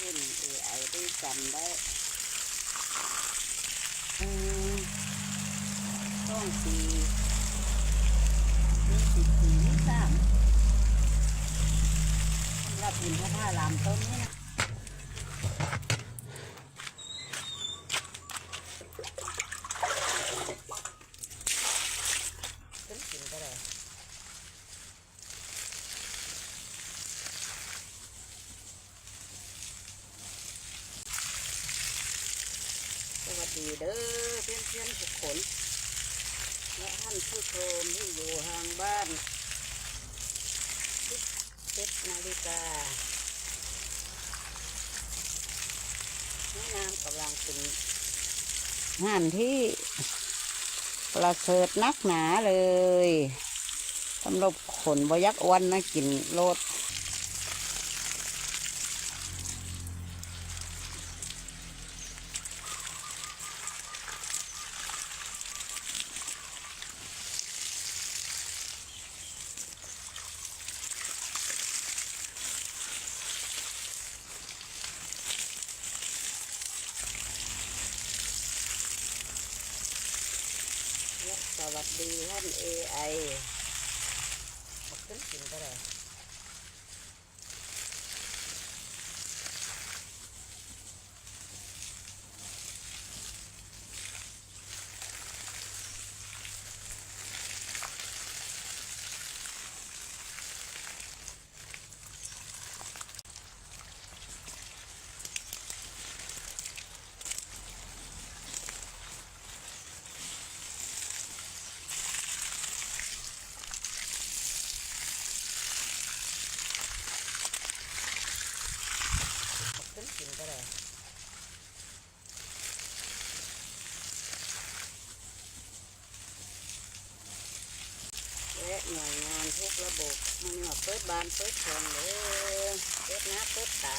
ไม่เห็นเอไอได้จำได้ต้องสีนี่สิบสี่นี่สามรับอินทผลามต้นนี้กินก็ได้สวัสดีเด้อเพื่อน เพื่อนๆทุกคนและท่านผู้ชมที่อยู่ห่างบ้านเจ็ดนาฬิกาแม่น้ำกำลังเป็นงานที่ประเสริฐนักหนาเลยสำหรับขนบยักอ้วันนะกินโลด วัสดีท่านเอไอมาขึ้นกินก็ได้มาขึ้นกินก็ได้และ หน่วยงานทุกระบบมันมาเปิดบานเปิดช่องเลยเปิดน้าเปิดตา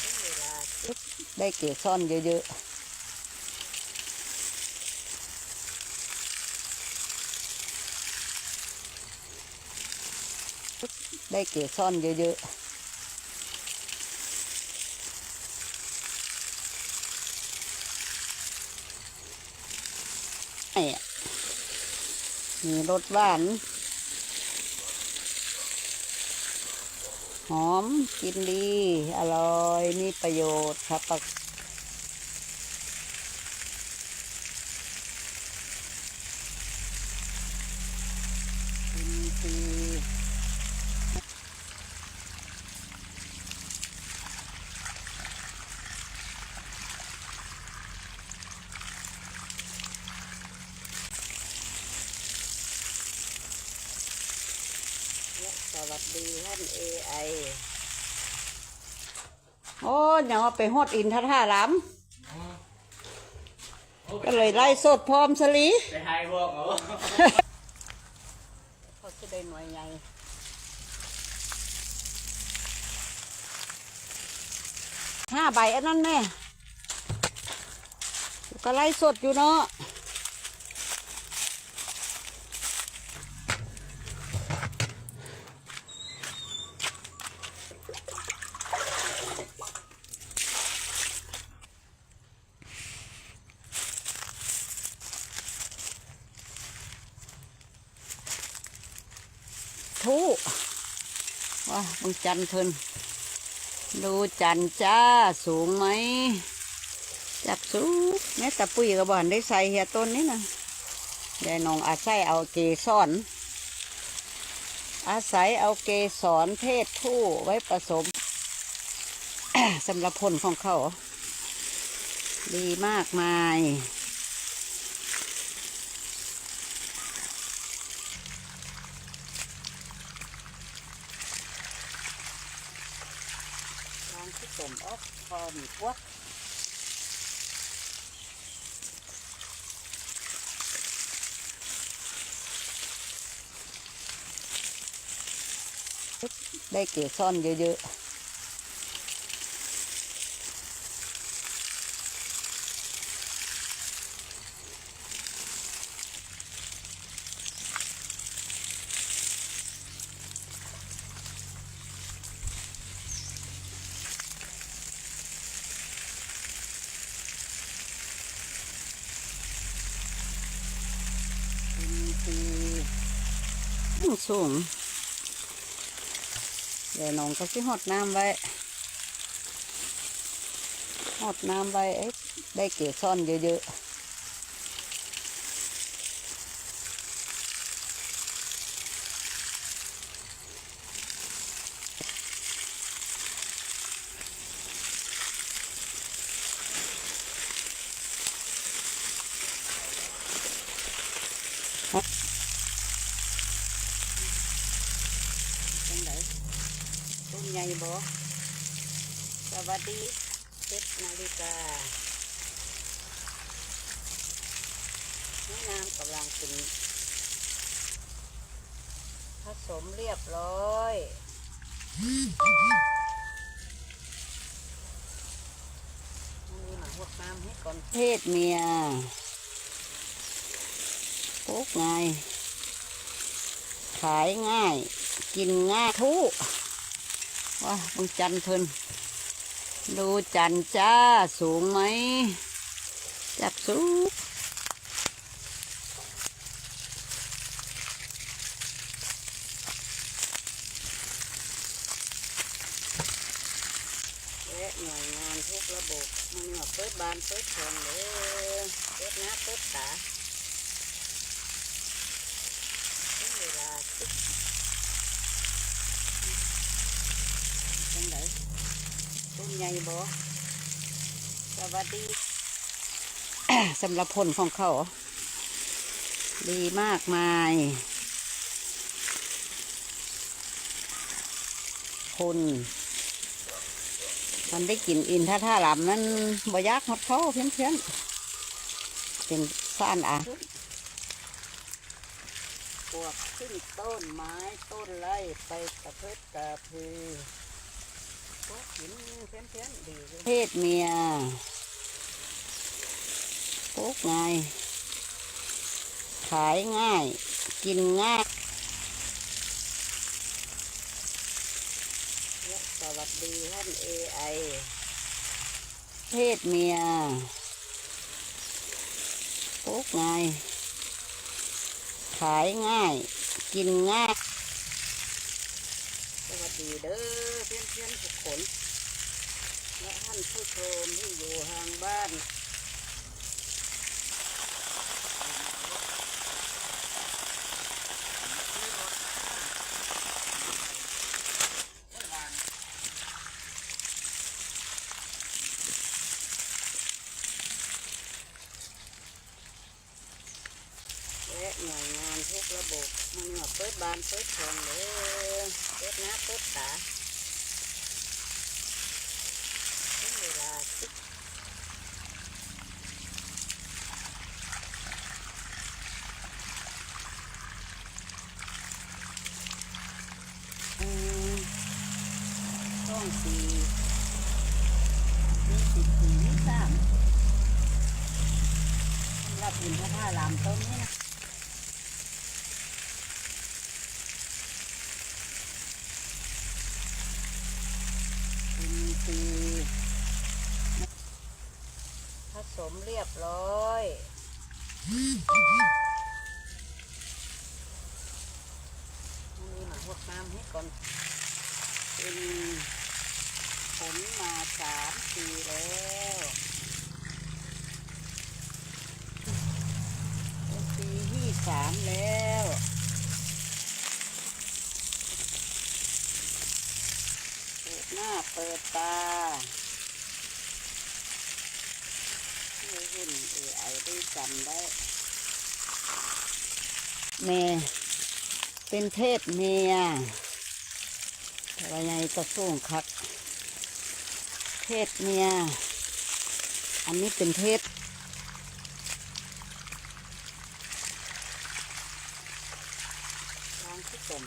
ถึงเวลาได้เกซ่อนเยอะๆได้เกซ่อนเยอะๆไอ้อะ มีรสหวาน หอมกินดี อร่อย มีประโยชน์ครับปักกินดีและส วัสดีท่านเอไอโอ้ยยังเอาไปฮอดอินทท่าล้ำก็เลยไล่สดพร้อมสลีไปให้พวกเขาเขาจะได้หน่วยใหญ่ห้าใบอันนั้นแน่ก็ไล่สดอยู่เนาะทุ ว่ามึงจันทร์เพิ่นดูจันทร์จ้าสูงไหมจับสูงแม่ตะปุยกับบอนได้ใส่เหียต้นนี้นะยายน้องอาศัยเอาเกสรอาศัยเอาเกสรเพศผู้ไว้ผสมสำหรับผลของเขา ดีมากมาย ทางที่ต้มออก พอมีพวกได้เกสรเยอะ ทีอื้อ สูง เดี๋ยวน้องก็สิหดน้ำไว้หดน้ำไว้เอ้ยได้เกซ่อนเยอะๆจังได บ่สวัสดีเจ็ดนาฬิกาน้ำน้ำกำลังเป็นผสมเรียบร้อยนี่มาหวกน้ำให้ก่อนเพศเมียปุ๊กไง ขายง่าย กินง่ายทุก ว้าบงจันทร์เพิ่นดูจันจ้าสูงไหม จับสูงและหน่วยงานทุกระบบมันมาเปิดบานเปิดช่องเลยเปิดน้าเปิดตาถึงเวลาสิจังไดต้น ใหญ่บ่สวัสดีสำหรับผลของเขา ดีมากมายคนมันได้กินอินท่าท่าหลำนั้นบ่ยากฮอดเขาเพี้ยนเพี้ยนๆเป็นซ่านอะปวกขึ้นต้นไม้ต้นไร่ไปกระเพิดกระพือพวกหิน เพี้ยนเพี้ยนๆดีเลยเพศเมียปุ๊กไงขายง่าย กินง่ายและสวัสดีท่านเอไอเพศเมียปุ๊กไงขายง่าย กินง่ายสวัส ดีเด้อเพื่อนเพี้ยนๆทุกคนและท่านผู้ชมที่อยู่ทางบ้าน และหน่วยงานทุกระบบมันมาเปิดบานเปิดช่องเลยเปิดหน้าเปิดตาถึงเวลา สีผสมเรียบร้อยนี่มาหวกน้ำให้ก่อน เป็นผลมาสามปีแล้วปีที่สามแล้ว เปิดหน้าเปิดตาไม่เห็นเอไอ ได้จำได้เมเป็นเพศเมียอะไรไงกระส่งคักเพศเมีย อันนี้เป็นเพศ